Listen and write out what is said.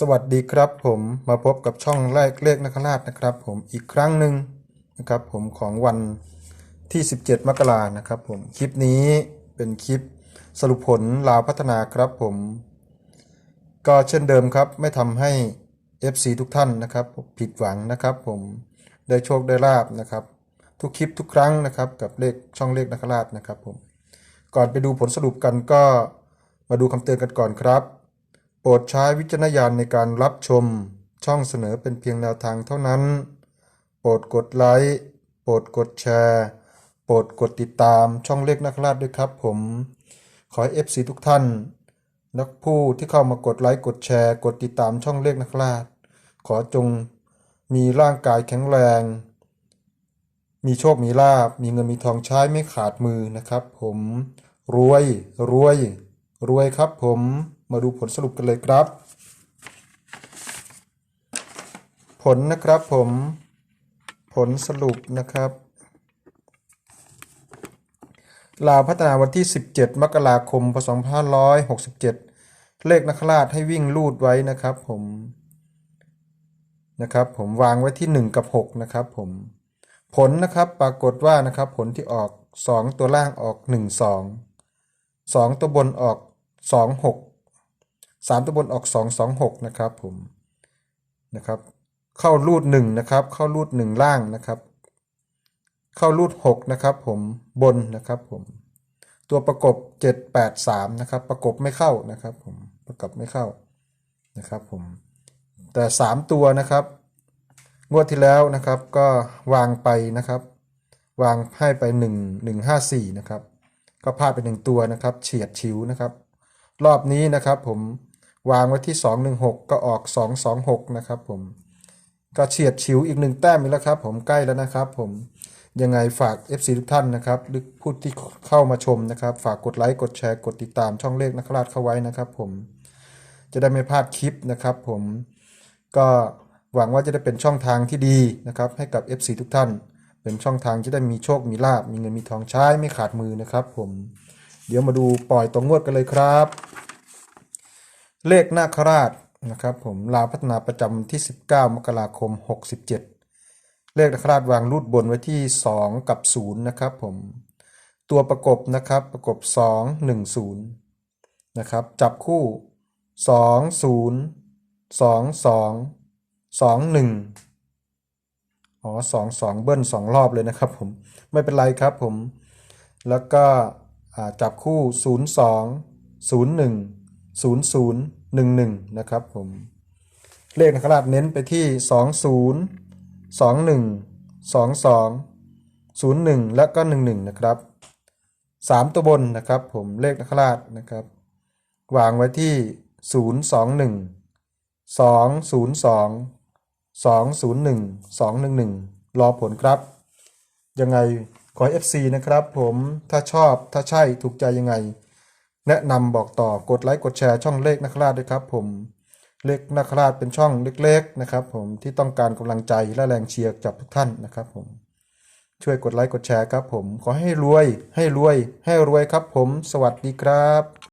สวัสดีครับผมมาพบกับช่องแรกเลขนักราชนะครับ ผมอีกครั้งหนึ่งนะครับ ผมของวันที่ 17 มกรานะครับ ผมคลิปนี้เป็นคลิปสรุปผลลาวพัฒนาครับผม ก็เช่นเดิมครับ ไม่ทำให้ FC ทุกท่านนะครับ ผิดหวังนะครับ ผมได้โชคได้ลาบนะครับ ทุกคลิปทุกครั้งนะครับ กับเลขช่องเลขนักราชนะครับ ผมก่อนไปดูผลสรุปกันก็มาดูคำเตือนกันก่อนครับ ปรดใช้วิจารณญาณในการรับชม ช่องเสนอเป็นเพียงแนวทางเท่านั้น โปรดกดไลค์โปรดกดแชร์ โปรดกดติดตามช่องเลขนักราชด้วยครับผม ขอให้ FC ทุกท่าน นักผู้ที่เข้ามากดไลค์กดแชร์ กดติดตามช่องเลขนักราช ขอจงมีร่างกายแข็งแรง มีโชคมีลาบ มีเงินมีทองใช้ไม่ขาดมือนะครับ ผมรวยรวย รวยครับผม มาดูผลสรุปกันเลยครับ ผลนะครับผมผลสรุปนะครับลาวพัฒนาวันที่ 17 มกราคม พศ 2567 เลขนักราชให้วิ่งลูดไว้นะครับผมนะครับผมวางไว้ที่ 1 กับ 6 นะครับผมผลนะครับปรากฏว่านะครับผลที่ออก 2 ตัวล่างออก 1 2 2 ตัวบนออก 2 6 3 ตัวบนออก 2 2 6 นะครับผมนะครับ เข้ารูด1นะครับ เข้ารูด 1 ล่างนะครับ เข้ารูด 6 นะครับ ผมบนนะครับผมตัวประกบ 7 8 3 นะครับ ประกบไม่เข้านะครับ ผมประกบไม่เข้านะครับผมแต่ 3 ตัวนะครับ งวดที่แล้วนะครับก็วางไปนะครับ วางให้ไป 1 1 5 4 นะครับ ก็พลาดไป 1 ตัวนะครับ เฉียดฉิวนะครับ รอบนี้นะครับผม วางไว้ที่ 216 ก็ออก 226 นะครับผม ก็เฉียดฉิวอีกหนึ่งแต้มอีกแล้วครับ ผมใกล้แล้วนะครับผมยังไงฝาก FC ทุกท่านนะครับหรือผู้ที่เข้ามาชมนะครับ ฝากกดไลค์กดแชร์กดติดตามช่องเลขนักราชเข้าไว้นะครับผมจะได้ไม่พลาดคลิปนะครับผมก็หวังว่าจะได้เป็นช่องทางที่ดีนะครับ ให้กับ FC ทุกท่าน เป็นช่องทางที่ได้มีโชคมีลาบมีเงินมีทองใช้ไม่ขาดมือนะครับ ผม เดี๋ยวมาดูปล่อยตรงงวดกันเลยครับ เลขนาคราชนะครับผมลาวพัฒนาประจำที่ 19 มกราคม 67 เลขนาคราชวางรูดบนไว้ที่ 2 กับ 0 นะครับผมตัวประกบนะครับประกบ 2 1 0 นะครับ จับคู่ 2 0 2 2 2 1 อ๋อสองสองเบิ้ลสองรอบเลยนะครับผม ไม่เป็นไรครับผม แล้วก็จับคู่ 0 2 0 1 0 0 1 1 นะครับผม เลขนักราชเน้นไปที่ 20 21 22 01 และก็ 11 นะครับ 3 ตัวบนนะครับผมเลขนักราชนะครับ วางไว้ที่ 021 202 201 211 รอผลครับ ยังไงขอ FC นะครับผมถ้าชอบถ้าใช่ถูกใจยังไง แนะนำบอกต่อกดไลค์กดแชร์ช่องเลขนักราชด้วยครับ ผมเลขนักราชเป็นช่องเล็กๆนะครับ ผมที่ต้องการกำลังใจและแรงเชียร์จากทุกท่านนะครับ ผมช่วยกดไลค์กดแชร์ครับ ผมขอให้รวย ให้รวย ให้รวยครับ ผม สวัสดีครับ